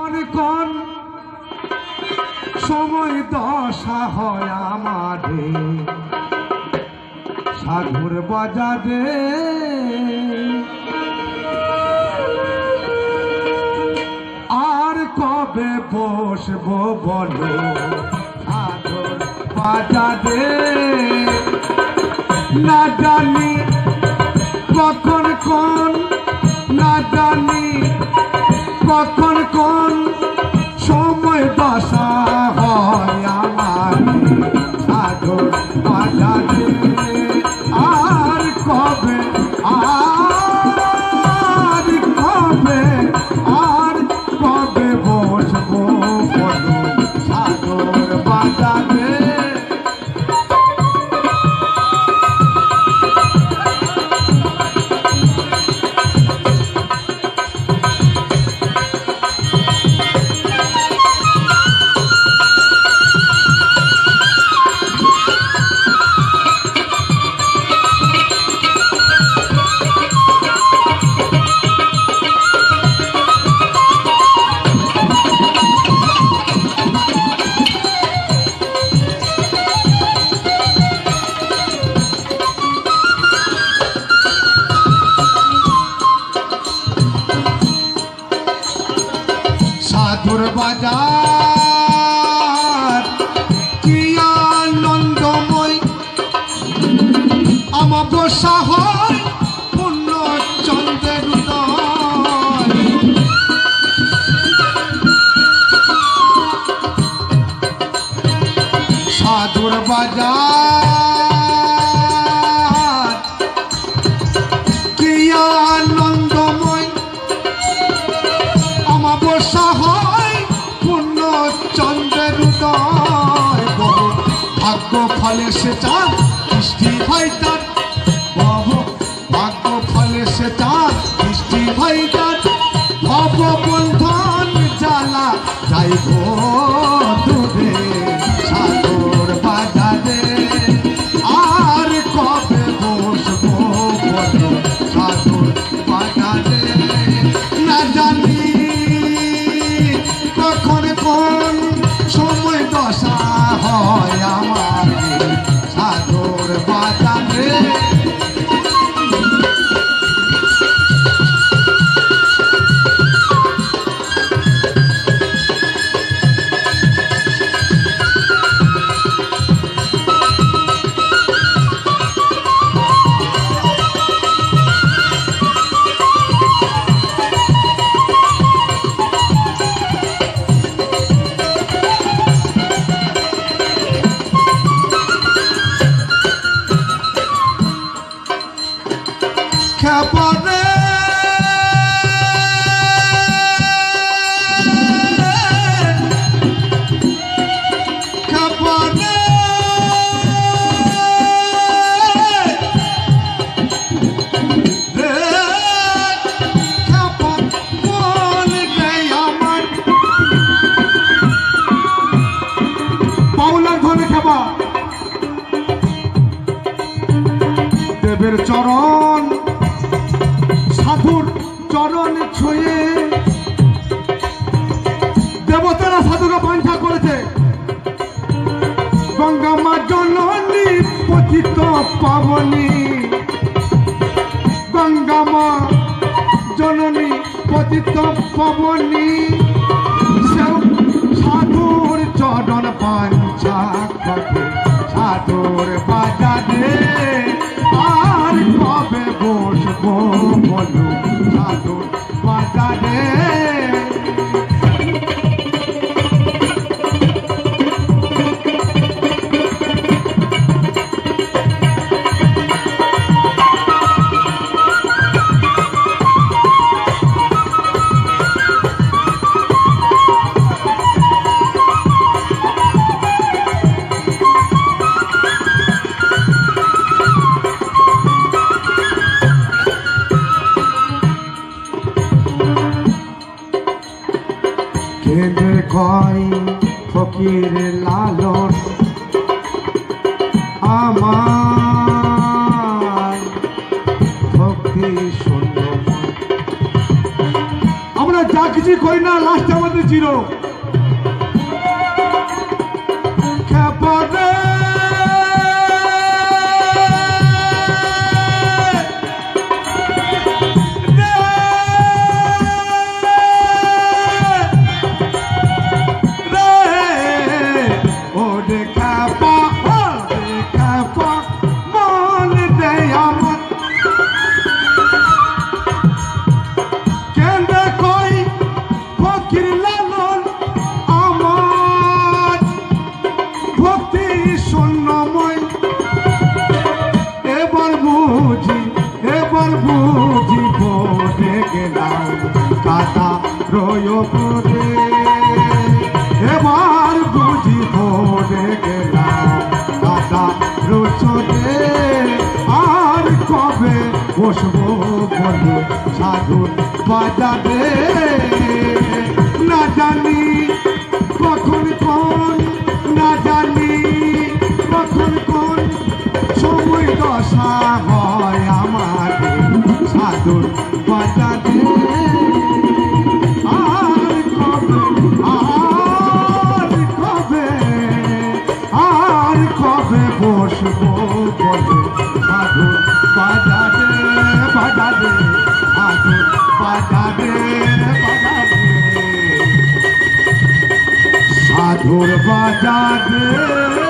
কোন কোন। সময় দশা হয় আমারে। সাধুর বাজারে। আর কবে বসবো বলো? সাধুর বাজারে। না জানি কখন সাধুর বাজার কি আনন্দময় বসা হয় বাজার ভাগ্য ফলে সে চাঁদ, বৃষ্টি ভাই ভাগ্য ফলে সে চাঁদ, বৃষ্টি ভাই ভব বন্ধন জ্বালা Yeah, boy. ছুঁয়ে দেবতারা সাধুকে বাঞ্ছা করেছে। গঙ্গা মা জননী পতিত পাবনী। গঙ্গা মা জননী পতিত পাবনী। সাধুর চরণ পাঞ্চা করে। সাধুর বাজারে আর কবে বসবো বলো? ফকির লালন আমার ভক্তি সুন্দর। আমরা যা কিছু করি না লাস্ট আমাদের জিরো। এবার বুঝি পড়ে গেলাম কাটা রোচনে আর কবে বসবো বলো সাধুর বাজারে না জানি কখন কোন, না জানি কখন কোন। সময় দশা হয় সাধুর সাধুর বাজারে বাজারে সাধুর বাজারে